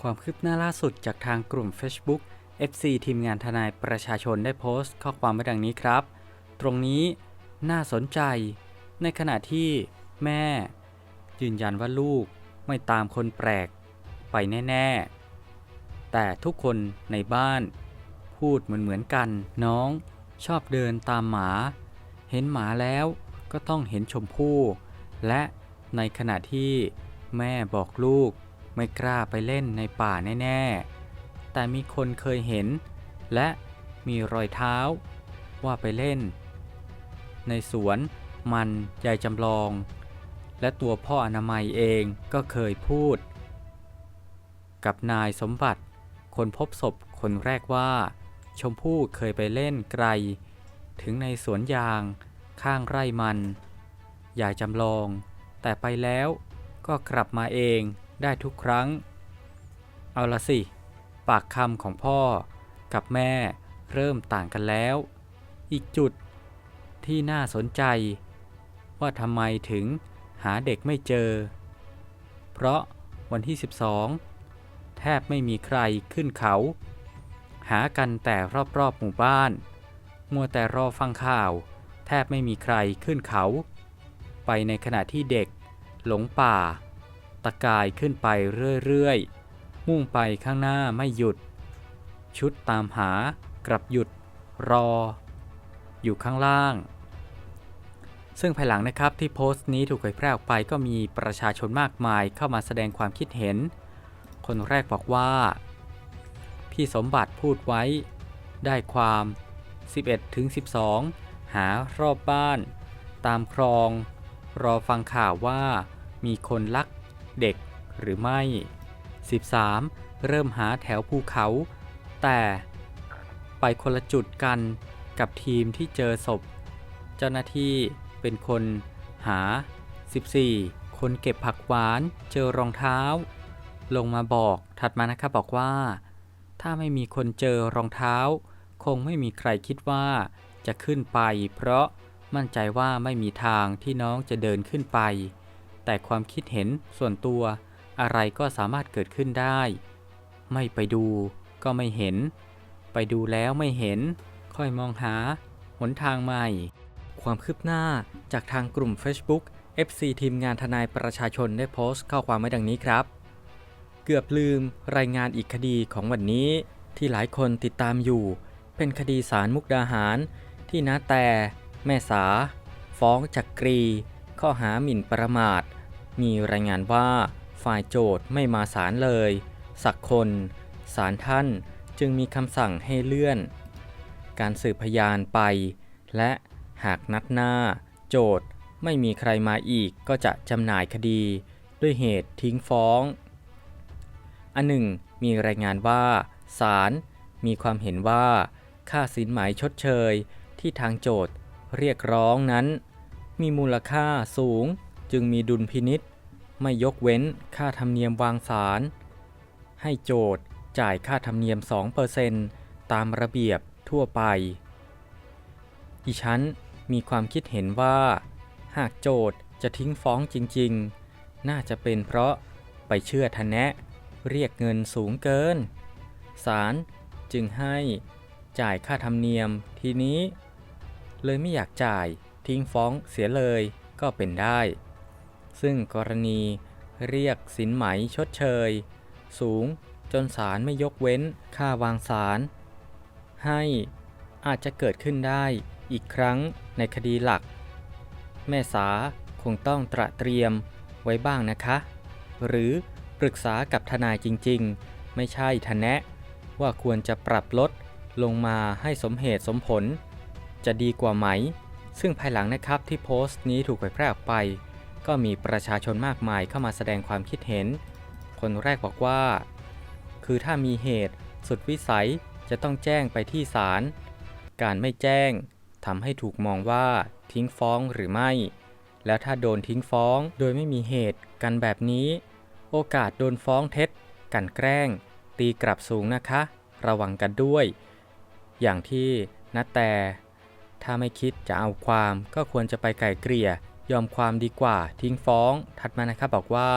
ความคืบหน้าล่าสุดจากทางกลุ่ม Facebook FC ทีมงานทนายประชาชนได้โพสต์ข้อความไว้ดังนี้ครับ ตรงนี้น่าสนใจ ในขณะที่แม่ ยืนยันว่าลูกไม่ตามคนแปลกไปแน่ ๆ แต่ทุกคนในบ้าน พูดเหมือนเหมือนๆกัน น้องชอบเดินตามหมา เห็นหมาแล้วก็ต้องเห็นชมพู่ และในขณะที่แม่บอกลูก ไม่กล้าไปเล่นในป่าแน่ ๆ แต่มีคนเคยเห็น และมีรอยเท้า ว่าไปเล่น ในสวนมันยายจำลอง และตัวพ่ออนามัยเองก็เคยพูด กับนายสมบัติ คนพบศพคนแรกว่า ชมพู่เคยไปเล่นไกล ถึงในสวนยางข้างไร่มัน ยายจำลอง แต่ไปแล้วก็กลับมาเอง ได้ทุกครั้ง เอาละสิ ปากคำของพ่อกับแม่เริ่มต่างกันแล้ว อีกจุดที่น่าสนใจ ว่าทำไมถึงหาเด็กไม่เจอ เพราะวันที่ 12 แทบไม่มีใครขึ้นเขา หากันแต่รอบๆหมู่บ้าน มัวแต่รอฟังข่าว แทบไม่มีใครขึ้นเขา ไปในขณะที่เด็กหลงป่าะกายขึ้นไปเรื่อยๆ มุ่งไปข้างหน้าไม่หยุด ชุดตามหากลับหยุด รอ อยู่ข้างล่าง ซึ่งภายหลังนะครับที่โพสต์นี้ถูกเผยแพร่ออกไปก็มีประชาชนมากมายเข้ามาแสดงความคิดเห็น คนแรกบอกว่า พี่สมบัติพูดไว้ ได้ความ 11ถึง12หารอบบ้าน ตามคลอง รอฟังข่าวว่ามีคนลัก เด็กหรือไม่ 13. เริ่มหาแถวภูเขา แต่ไปคนละจุดกันกับทีมที่เจอศพ เจ้าหน้าที่เป็นคนหา 14. คนเก็บผักหวานเจอรองเท้า ลงมาบอกถัดมานะครับบอกว่า ถ้าไม่มีคนเจอรองเท้า คงไม่มีใครคิดว่าจะขึ้นไป เพราะมั่นใจว่าไม่มีทางที่น้องจะเดินขึ้นไป แต่ความคิดเห็นส่วนตัว อะไรก็สามารถเกิดขึ้นได้ ไม่ไปดูก็ไม่เห็น ไปดูแล้วไม่เห็น ค่อยมองหา หนทางใหม่ ความคืบหน้าจากทางกลุ่ม Facebook FC ทีมงานทนายประชาชนได้โพสต์ข้อความไว้ดังนี้ครับ เกือบลืมรายงานอีกคดีของวันนี้ที่หลายคนติดตามอยู่ เป็นคดีสารมุกดาหาร ที่นาแต่ แม่สา ฟ้องจักกรี ข้อหาหมิ่นประมาท มีรายงานว่าฝ่ายโจทย์ไม่มาศาลเลย สักคนศาลท่านจึงมีคำสั่งให้เลื่อน การสืบพยานไป และหากนัดหน้า โจทย์ไม่มีใครมาอีกก็จะจำหน่ายคดี ด้วยเหตุทิ้งฟ้อง อันหนึ่ง มีรายงานว่าศาลมีความเห็นว่า ค่าสินไหมชดเชยที่ทางโจทย์เรียกร้องนั้น มีมูลค่าสูง จึงมีดุลพินิษไม่ยกเว้นค่าธรรมเนียมวางสาร ให้โจทย์จ่ายค่าธรรมเนียม 2%ตามระเบียบทั่วไป ดิฉันมีความคิดเห็นว่า หากโจทย์จะทิ้งฟ้องจริง ๆ น่าจะเป็นเพราะไปเชื่อทะแนะ เรียกเงินสูงเกิน ศาลจึงให้จ่ายค่าธรรมเนียมทีนี้ เลยไม่อยากจ่ายทิ้งฟ้องเสียเลยก็เป็นได้ ซึ่งกรณีเรียกสินไหมชดเชย สูงจนศาลไม่ยกเว้นค่าวางสาร ให้อาจจะเกิดขึ้นได้อีกครั้งในคดีหลัก แม่สาคงต้องตระเตรียมไว้บ้างนะคะ หรือปรึกษากับทนายจริงๆ ไม่ใช่ทแนะ ว่าควรจะปรับลดลงมาให้สมเหตุสมผล จะดีกว่าไหม ซึ่งภายหลังนะครับที่โพสต์นี้ถูกเผยแพร่ออกไป ก็มีประชาชนมากมายเข้ามาแสดงความคิดเห็น คนแรกบอกว่า คือถ้ามีเหตุสุดวิสัยจะต้องแจ้งไปที่ศาล การไม่แจ้งทำให้ถูกมองว่าทิ้งฟ้องหรือไม่ แล้วถ้าโดนทิ้งฟ้องโดยไม่มีเหตุกันแบบนี้ โอกาสโดนฟ้องเท็จ กันแกล้ง ตีกลับสูงนะคะ ระวังกันด้วย อย่างที่นัแต่ ถ้าไม่คิดจะเอาความก็ควรจะไปไกล่เกลี่ย ยอมความดีกว่าทิ้งฟ้อง ถัดมานะครับบอกว่า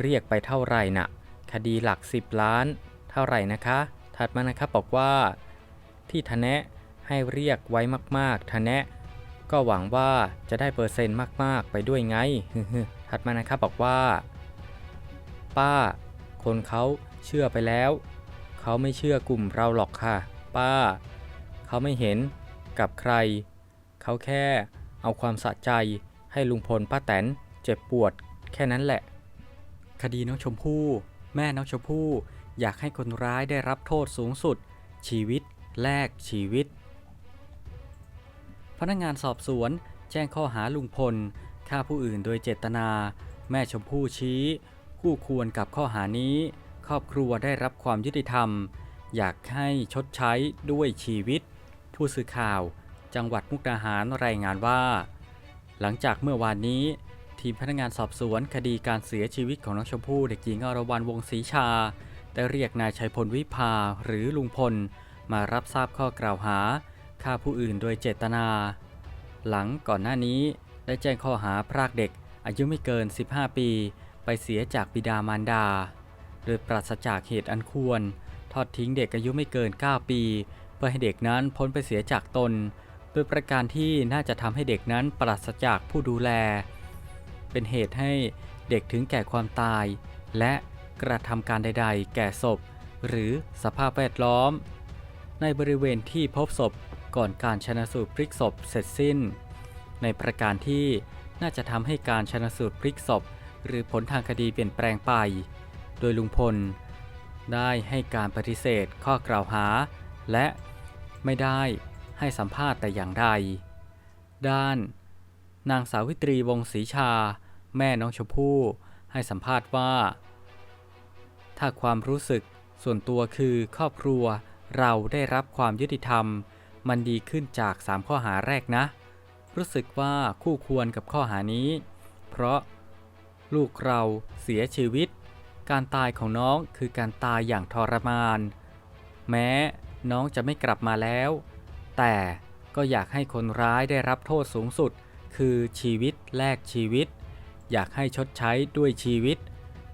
เรียกไปเท่าไหร่น่ะคคดีหลัก 10 ล้าน เท่าไหร่นะคะ ถัดมานะครับบอกว่า ที่ทะแนะให้เรียกไว้มากๆทะแนะ ก็หวังว่าจะได้เปอร์เซ็นต์มากๆ ไปด้วยไงถัดมานะครับบอกว่า ป้า คนเขาเชื่อไปแล้ว เขาไม่เชื่อกลุ่มเราหรอกค่ะ ป้า เขาไม่เห็นกับใคร เขาแค่ เอาความสะใจให้ลุงพลป้าแตนเจ็บปวดแค่นั้นแหละ คดีน้องชมพู่ แม่น้องชมพู่อยากให้คนร้ายได้รับโทษสูงสุด ชีวิตแลกชีวิต พนักงานสอบสวนแจ้งข้อหาลุงพลฆ่าผู้อื่นโดยเจตนา แม่ชมพู่ชี้ คู่ควรกับข้อหานี้ ครอบครัวได้รับความยุติธรรม อยากให้ชดใช้ด้วยชีวิต ผู้สื่อข่าว จังหวัดมุกดาหารรายงานว่า หลังจากเมื่อวานนี้ ทีมพนักงานสอบสวนคดีการเสียชีวิตของน้องชมพู่เด็กหญิงอรวรรณวงศรีชา ได้เรียกนายชัยพลวิภาหรือลุงพล มารับทราบข้อกล่าวหาฆ่าผู้อื่นโดยเจตนา หลังก่อนหน้านี้ได้แจ้งข้อหาพรากเด็ก อายุไม่เกิน 15 ปี ไปเสียจากบิดามารดา โดยปราศจากเหตุอันควร ทอดทิ้งเด็กอายุไม่เกิน 9 ปี เพื่อให้เด็กนั้นพ้นไปเสียจากตน โดยประการที่น่าจะทำให้เด็กนั้นปราศจากผู้ดูแล เป็นเหตุให้เด็กถึงแก่ความตาย และกระทำการใด ๆ แก่ศพ หรือสภาพแวดล้อม ในบริเวณที่พบศพก่อนการชนะสูตรพลิกศพเสร็จสิ้น ในประการที่น่าจะทำให้การชนะสูตรพลิกศพ หรือผลทางคดีเปลี่ยนแปลงไป โดยลุงพล ได้ให้การปฏิเสธข้อกล่าวหา และไม่ได้ ให้สัมภาษณ์แต่อย่างใด ด้าน นางสาวิตรีวงศ์ศรีชา แม่น้องชมพู่ให้สัมภาษณ์ว่า ถ้าความรู้สึกส่วนตัวคือครอบครัวเราได้รับความยุติธรรม มันดีขึ้นจาก 3 ข้อหาแรกนะ รู้สึกว่าคู่ควรกับข้อหานี้ เพราะ ลูกเราเสียชีวิต การตายของน้องคือการตายอย่างทรมาน แม้น้องจะไม่กลับมาแล้ว แต่ก็อยากให้คนร้ายได้รับโทษสูงสุด คือชีวิตแลกชีวิต อยากให้ชดใช้ด้วยชีวิต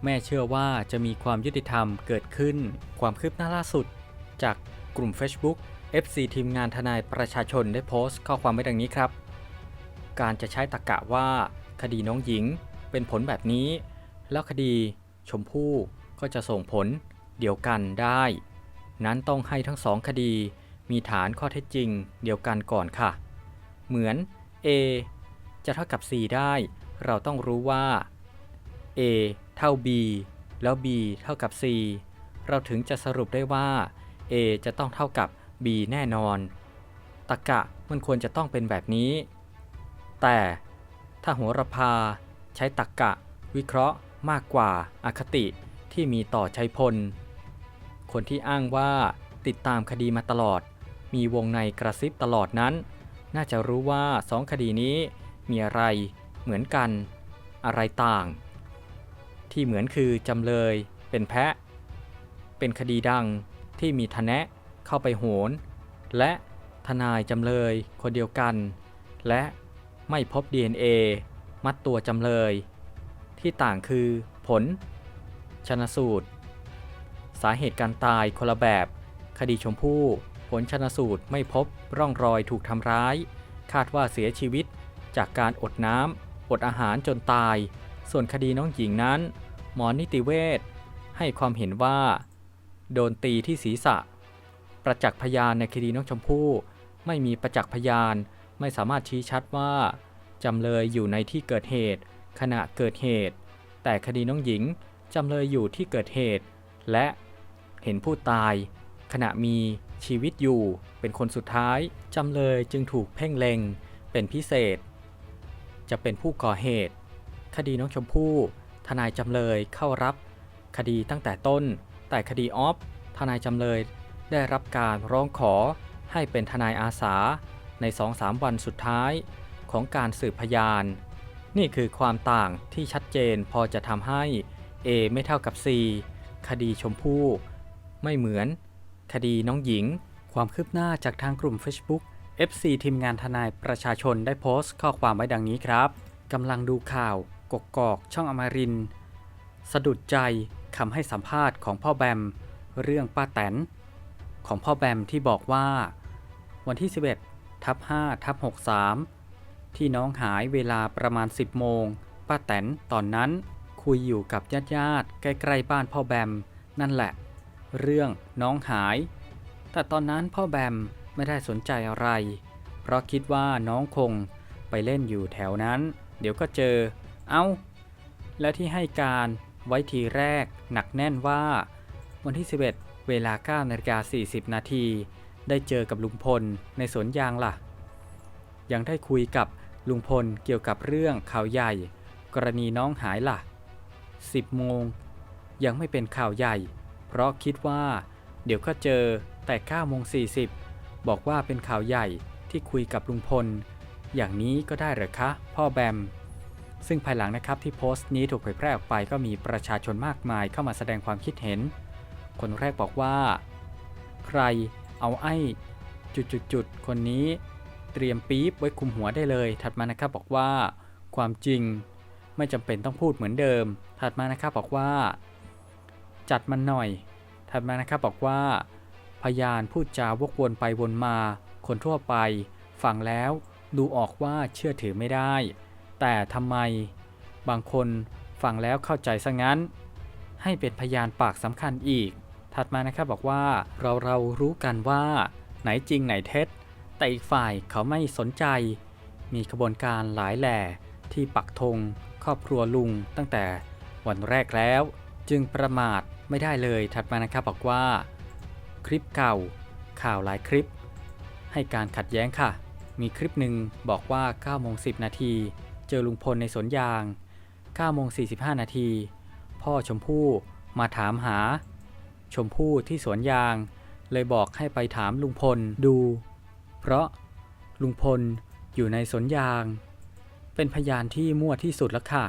แม่เชื่อว่าจะมีความยุติธรรมเกิดขึ้น ความคืบหน้าล่าสุด จากกลุ่ม Facebook FC ทีมงานทนายประชาชนได้โพสต์ข้อความไว้ดังนี้ครับ การจะใช้ตะกะว่า คดีน้องหญิงเป็นผลแบบนี้ แล้วคดีชมพู่ก็จะส่งผลเดียวกันได้ นั้นต้องให้ทั้งสองคดี มีฐานข้อเท็จจริงเดียวกันก่อนค่ะ เหมือน A จะเท่ากับ C ได้ เราต้องรู้ว่า A เท่า B แล้ว B เท่ากับ C เราถึงจะสรุปได้ว่า A จะต้องเท่ากับ B แน่นอนตรกกะมันควรจะต้องเป็นแบบนี้ แต่ถ้าโหรพาใช้ตรกกะวิเคราะห์มากกว่าอาคติที่มีต่อชัยพล คนที่อ้างว่าติดตามคดีมาตลอด มีวงในกระซิบตลอดนั้น น่าจะรู้ว่าสองคดีนี้มีอะไรเหมือนกัน อะไรต่าง ที่เหมือนคือจำเลยเป็นแพะ เป็นคดีดังที่มีทนะเข้าไปโหน และทนายจำเลยคนเดียวกัน และไม่พบ DNA มัดตัวจำเลย ที่ต่างคือผล ชนสูตร สาเหตุการตายคนละแบบ คดีชมพู่ ผลชนสูตรไม่พบร่องรอยถูกทำร้าย คาดว่าเสียชีวิตจากการอดน้ำอดอาหารจนตาย ส่วนคดีน้องหญิงนั้น หมอนิติเวชให้ความเห็นว่า โดนตีที่ศีรษะ ประจักษ์พยานในคดีน้องชมพู่ ไม่มีประจักษ์พยานไม่สามารถชี้ชัดว่าจำเลยอยู่ในที่เกิดเหตุ ขณะเกิดเหตุ แต่คดีน้องหญิงจำเลยอยู่ที่เกิดเหตุ และเห็นผู้ตาย ขณะมี ชีวิตอยู่เป็นคนสุดท้าย จำเลยจึงถูกเพ่งเล็ง เป็นพิเศษ จะเป็นผู้ก่อเหตุ คดีน้องชมพู่ ทนายจำเลยเข้ารับ คดีตั้งแต่ต้น แต่คดีออฟ ทนายจำเลยได้รับการร้องขอให้เป็นทนายอาสาใน2-3วันสุดท้ายของการสืบพยาน นี่คือความต่างที่ชัดเจนพอจะทำให้ A ไม่เท่ากับ C คดีชมพู่ ไม่เหมือน คดีน้องหญิง ความคืบหน้าจากทางกลุ่ม Facebook FC ทีมงานทนายประชาชนได้โพสต์ข้อความไว้ดังนี้ครับกำลังดูข่าวกกอกช่องอมรินสะดุดใจคำให้สัมภาษณ์ของพ่อแบม เรื่องป้าแตน ของพ่อแบมที่บอกว่า วันที่ 11ทับ5ทับ63 ที่น้องหายเวลาประมาณ 10 โมง ป้าแตนตอนนั้นคุยอยู่กับญาติญาติๆใกล้ ๆ บ้านพ่อแบม นั่นแหละ เรื่องน้องหาย แต่ตอนนั้นพ่อแบมไม่ได้สนใจอะไร เพราะคิดว่าน้องคงไปเล่นอยู่แถวนั้น เดี๋ยวก็เจอ เอา้า และที่ให้การไว้ทีแรกหนักแน่นว่า วันที่ 11 เวลา9นาฬิกา40 นาทีได้เจอกับลุงพลในสวนยางล่ะ ยังได้คุยกับลุงพลเกี่ยวกับเรื่องข่าวใหญ่ กรณีน้องหายล่ะ 10 โมง ยังไม่เป็นข่าวใหญ่ เพราะคิดว่า เดี๋ยวก็เจอแต่9โมง40 บอกว่าเป็นข่าวใหญ่ที่คุยกับลุงพล อย่างนี้ก็ได้หรอคะ พ่อแบม ซึ่งภายหลังนะครับที่โพสต์นี้ถูกเผยแพร่ออกไปก็มีประชาชนมากมายเข้ามาแสดงความคิดเห็น คนแรกบอกว่า ใครเอาไอ้จุดๆๆคนนี้เตรียมปี๊บไว้คุมหัวได้เลย ถัดมานะครับบอกว่า ความจริงไม่จำเป็นต้องพูดเหมือนเดิม ถัดมานะครับบอกว่า จัดมันหน่อย ถัดมานะครับบอกว่า พยานพูดจาวกวนไปวนมา คนทั่วไป ฟังแล้วดูออกว่าเชื่อถือไม่ได้ แต่ทำไม บางคนฟังแล้วเข้าใจซะงั้น ให้เป็นพยานปากสำคัญอีก ถัดมานะครับบอกว่าเราเรารู้กันว่า ไหนจริงไหนเท็จ แต่อีกฝ่ายเขาไม่สนใจ มีขบวนการหลายแหล่ที่ปักธงครอบครัวลุงตั้งแต่วันแรกแล้ว จึงประมาท ไม่ได้เลยถัดมานะครับบอกว่า คลิปเก่า ข่าวหลายคลิป ให้การขัดแย้งค่ะ มีคลิปหนึ่งบอกว่า9โมง10 นาที เจอลุงพลในสวนยาง9โมง45 นาที พ่อชมพู่มาถามหา ชมพู่ที่สวนยาง เลยบอกให้ไปถามลุงพลดู เพราะลุงพลอยู่ในสวนยาง เป็นพยานที่มั่วที่สุดแล้วค่ะ